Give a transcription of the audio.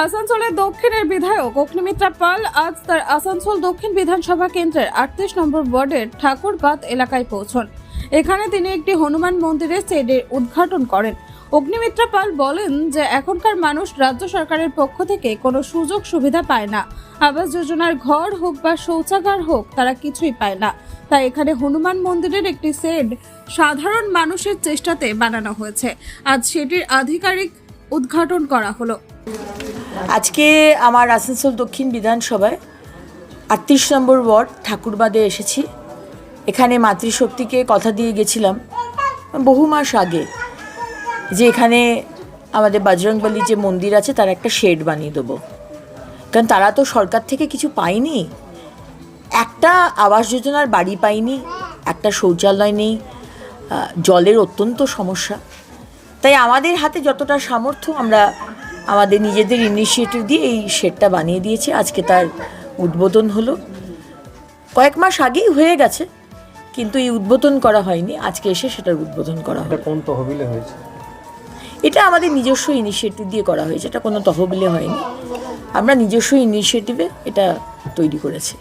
আসানসোলের দক্ষিণের বিধায়ক অগ্নিমিত্রা পাল আজ তার আসানসোল দক্ষিণ বিধানসভা কেন্দ্রের আটত্রিশ নম্বর ওয়ার্ডের ঠাকুরবাদ এলাকায় পৌঁছন। এখানে তিনি একটি হনুমান মন্দিরের সেডের উদ্ঘাটন করেন। অগ্নিমিত্রা পাল বলেন যে, এখনকার মানুষ রাজ্য সরকারের পক্ষ থেকে কোনো সুযোগ সুবিধা পায় না। আবাস যোজনার ঘর হোক বা শৌচাগার হোক, তারা কিছুই পায় না। তাই এখানে হনুমান মন্দিরের একটি সেড সাধারণ মানুষের চেষ্টাতে বানানো হয়েছে। আজ সেটির আধিকারিক উদ্ঘাটন করা হলো। আজকে আমার আসানসোল দক্ষিণ বিধানসভায় আটত্রিশ নম্বর ওয়ার্ড ঠাকুরবাদে এসেছি। এখানে মাতৃশক্তিকে কথা দিয়ে গেছিলাম বহু মাস আগে যে এখানে আমাদের বজরংবলী যে মন্দির আছে তার একটা শেড বানিয়ে দেবো। কারণ তারা তো সরকার থেকে কিছু পায়নি। একটা আবাস যোজনার বাড়ি পায়নি একটা শৌচালয় নেই জলের অত্যন্ত সমস্যা। তাই আমাদের হাতে যতটা সামর্থ্য আমরা আমাদের নিজেদের ইনিশিয়েটিভ দিয়ে এই শেডটা বানিয়ে দিয়েছি। আজকে তার উদ্বোধন হলো। কয়েক মাস আগেই হয়ে গেছে কিন্তু এই উদ্বোধন করা হয়নি। আজকে এসে সেটার উদ্বোধন করা হয় কোন তহবিলে হয়েছে? এটা আমাদের নিজস্ব ইনিশিয়েটিভ দিয়ে করা হয়েছে। এটা কোনো তহবিলে হয়নি। আমরা নিজস্ব ইনিশিয়েটিভে এটা তৈরি করেছি।